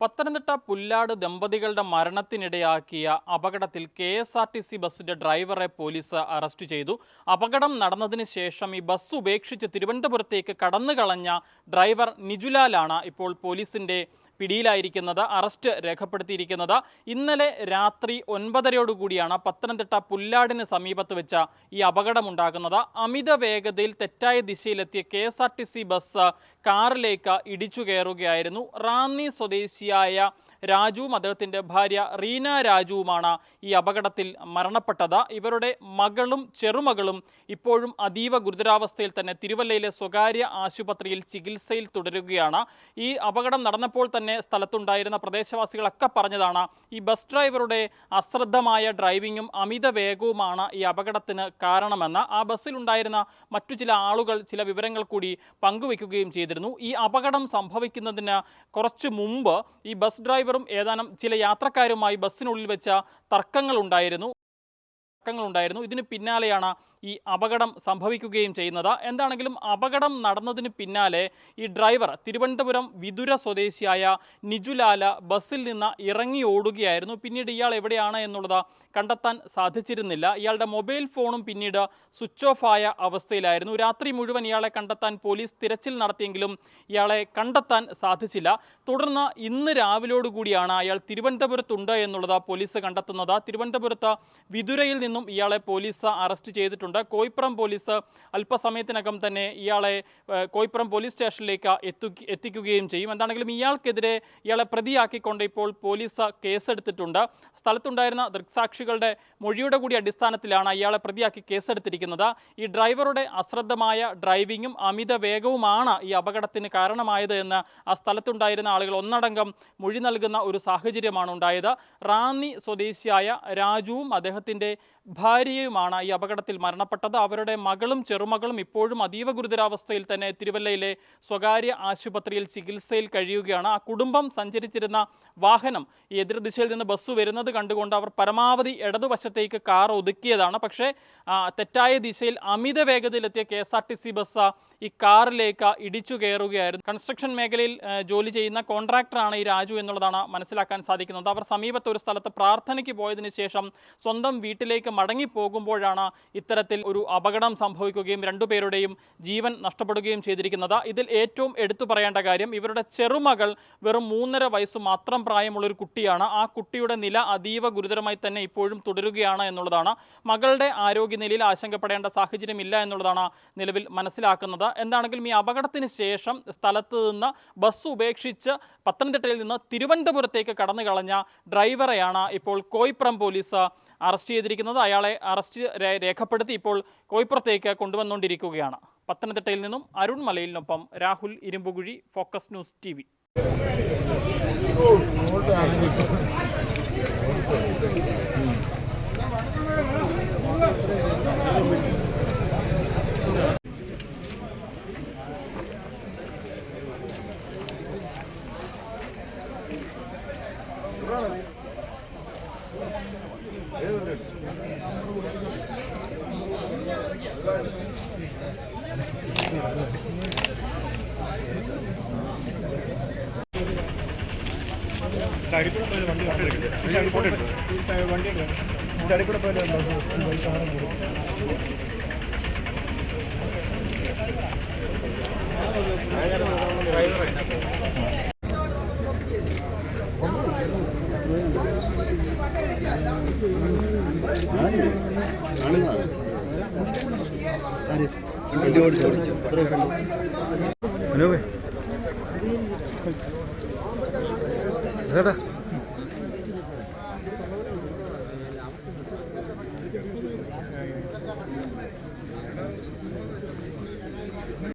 പത്തനംതിട്ട പുല്ലാട് ദമ്പതികളുടെ മരണത്തിനിടയാക്കിയ അപകടത്തിൽ K S R T C ബസിന്റെ ഡ്രൈവറെ പോലീസ് അറസ്റ്റ് ചെയ്തു. അപകടം നടന്നതിന് ശേഷം ഈ ബസ് ഉപേക്ഷിച്ച് തിരുവനന്തപുരത്തേക്ക് കടന്നുകളഞ്ഞ ഡ്രൈവർ നിജുലാലാണ് ഇപ്പോൾ പോലീസിന്റെ പിടിയിലായിരിക്കുന്നത് അറസ്റ്റ് രേഖപ്പെടുത്തിയിരിക്കുന്നത്. ഇന്നലെ രാത്രി ഒൻപതരയോടുകൂടിയാണ് പത്തനംതിട്ട പുല്ലാടിന് സമീപത്ത് വെച്ച ഈ അപകടമുണ്ടാകുന്നത്. അമിത വേഗതയിൽ തെറ്റായ ദിശയിലെത്തിയ K S R T C bus കാറിലേക്ക് ഇടിച്ചു കയറുകയായിരുന്നു. റാന്നി സ്വദേശിയായ രാജുവും അദ്ദേഹത്തിന്റെ ഭാര്യ റീന രാജുവുമാണ് ഈ അപകടത്തിൽ മരണപ്പെട്ടത്. ഇവരുടെ മകളും ചെറുമകളും ഇപ്പോഴും അതീവ ഗുരുതരാവസ്ഥയിൽ തന്നെ തിരുവല്ലയിലെ സ്വകാര്യ ആശുപത്രിയിൽ ചികിത്സയിൽ തുടരുകയാണ്. ഈ അപകടം നടന്നപ്പോൾ തന്നെ സ്ഥലത്തുണ്ടായിരുന്ന പ്രദേശവാസികളൊക്കെ പറഞ്ഞതാണ് ഈ ബസ് ഡ്രൈവറുടെ അശ്രദ്ധമായ ഡ്രൈവിങ്ങും അമിത വേഗവുമാണ് ഈ അപകടത്തിന് കാരണമെന്ന്. ആ ബസ്സിലുണ്ടായിരുന്ന മറ്റു ചില ആളുകൾ ചില വിവരങ്ങൾ കൂടി പങ്കുവയ്ക്കുകയും ചെയ്തിരുന്നു. ഈ അപകടം സംഭവിക്കുന്നതിന് കുറച്ച് മുമ്പ് ഈ ബസ് ഡ്രൈവറും ഏതാനും ചില യാത്രക്കാരുമായി ബസ്സിനുള്ളിൽ വെച്ച തർക്കങ്ങൾ ഉണ്ടായിരുന്നു തർക്കങ്ങളുണ്ടായിരുന്നു. ഇതിന് പിന്നാലെയാണ് ഈ അപകടം സംഭവിക്കുകയും ചെയ്യുന്നത്. എന്താണെങ്കിലും അപകടം നടന്നതിന് പിന്നാലെ ഈ ഡ്രൈവർ തിരുവനന്തപുരം വിതുര സ്വദേശിയായ നിജുലാല ബസ്സിൽ നിന്ന് ഇറങ്ങി ഓടുകയായിരുന്നു. പിന്നീട് ഇയാൾ എവിടെയാണ് എന്നുള്ളത് കണ്ടെത്താൻ സാധിച്ചിരുന്നില്ല. ഇയാളുടെ മൊബൈൽ ഫോണും പിന്നീട് സ്വിച്ച് ഓഫ് ആയ അവസ്ഥയിലായിരുന്നു. രാത്രി മുഴുവൻ ഇയാളെ കണ്ടെത്താൻ പോലീസ് തിരച്ചിൽ നടത്തിയെങ്കിലും ഇയാളെ കണ്ടെത്താൻ സാധിച്ചില്ല. തുടർന്ന് ഇന്ന് രാവിലോടുകൂടിയാണ് അയാൾ തിരുവനന്തപുരത്തുണ്ട് എന്നുള്ളത് പോലീസ് കണ്ടെത്തുന്നത്. തിരുവനന്തപുരത്ത് വിതുരയിൽ നിന്നും ഇയാളെ പോലീസ് അറസ്റ്റ് ചെയ്തിട്ടുണ്ട്. കോയിപ്പുറം പോലീസ് അല്പസമയത്തിനകം തന്നെ ഇയാളെ കോയിപ്പുറം പോലീസ് സ്റ്റേഷനിലേക്ക് എത്തു എത്തിക്കുകയും ചെയ്യും. എന്താണെങ്കിലും ഇയാൾക്കെതിരെ ഇയാളെ പ്രതിയാക്കിക്കൊണ്ട് ഇപ്പോൾ പോലീസ് കേസെടുത്തിട്ടുണ്ട്. സ്ഥലത്തുണ്ടായിരുന്ന ദൃക്സാക്ഷികളുടെ മൊഴിയുടെ കൂടി അടിസ്ഥാനത്തിലാണ് ഇയാളെ പ്രതിയാക്കി കേസെടുത്തിരിക്കുന്നത്. ഈ ഡ്രൈവറുടെ അശ്രദ്ധമായ ഡ്രൈവിങ്ങും അമിത വേഗവുമാണ് ഈ അപകടത്തിന് കാരണമായത് എന്ന് ആ സ്ഥലത്തുണ്ടായിരുന്ന ആളുകൾ ഒന്നടങ്കം മൊഴി നൽകുന്ന ഒരു സാഹചര്യമാണ് ഉണ്ടായത്. റാന്നി സ്വദേശിയായ രാജുവും അദ്ദേഹത്തിന്റെ ഭാര്യയുമാണ് ഈ അപകടത്തിൽ മരണപ്പെട്ടത്. അവരുടെ മകളും ചെറുമകളും ഇപ്പോഴും അതീവ ഗുരുതരാവസ്ഥയിൽ തന്നെ തിരുവല്ലയിലെ സ്വകാര്യ ആശുപത്രിയിൽ ചികിത്സയിൽ കഴിയുകയാണ്. ആ കുടുംബം സഞ്ചരിച്ചിരുന്ന വാഹനം എതിർദിശയിൽ നിന്ന് ബസ് വരുന്നത് കണ്ടുകൊണ്ട് അവർ പരമാവധി ഇടതുവശത്തേക്ക് കാർ ഒതുക്കിയതാണ്. പക്ഷേ തെറ്റായ ദിശയിൽ അമിത വേഗതയിലെത്തിയ K S R T C bus ഈ കാറിലേക്ക് ഇടിച്ചു കയറുകയായിരുന്നു. കൺസ്ട്രക്ഷൻ മേഖലയിൽ ജോലി ചെയ്യുന്ന കോൺട്രാക്ടറാണ് ഈ രാജു എന്നുള്ളതാണ് മനസ്സിലാക്കാൻ സാധിക്കുന്നത്. അവർ സമീപത്തെ ഒരു സ്ഥലത്ത് പ്രാർത്ഥനയ്ക്ക് പോയതിന് ശേഷം സ്വന്തം വീട്ടിലേക്ക് മടങ്ങി പോകുമ്പോഴാണ് ഇത്തരത്തിൽ ഒരു അപകടം സംഭവിക്കുകയും രണ്ടുപേരുടെയും ജീവൻ നഷ്ടപ്പെടുകയും ചെയ്തിരിക്കുന്നത്. ഇതിൽ ഏറ്റവും എടുത്തു പറയേണ്ട കാര്യം ഇവരുടെ ചെറുമകൾ വെറും മൂന്നര വയസ്സ് മാത്രം പ്രായമുള്ള ഒരു കുട്ടിയാണ്. ആ കുട്ടിയുടെ നില അതീവ ഗുരുതരമായി തന്നെ ഇപ്പോഴും തുടരുകയാണ് എന്നുള്ളതാണ്. മകളുടെ ആരോഗ്യനിലയിൽ ആശങ്കപ്പെടേണ്ട സാഹചര്യമില്ല എന്നുള്ളതാണ് നിലവിൽ മനസ്സിലാക്കുന്നത്. എന്താണെങ്കിലും ഈ അപകടത്തിന് ശേഷം സ്ഥലത്ത് നിന്ന് ബസ് ഉപേക്ഷിച്ച് പത്തനംതിട്ടയിൽ നിന്ന് തിരുവനന്തപുരത്തേക്ക് കടന്നു കളഞ്ഞ ഡ്രൈവറെയാണ് ഇപ്പോൾ കോയിപ്പുറം പോലീസ് അറസ്റ്റ് ചെയ്തിരിക്കുന്നത്. അയാളെ അറസ്റ്റ് രേഖപ്പെടുത്തി ഇപ്പോൾ കോയിപ്പുറത്തേക്ക് കൊണ്ടുവന്നുകൊണ്ടിരിക്കുകയാണ്. പത്തനംതിട്ടയിൽ നിന്നും Arun മലയിലിനൊപ്പം Rahul Irumbukuzhi focus news T V. സൈഡിൽ കൂടെ പോയാലും ഹലോ ഏതാ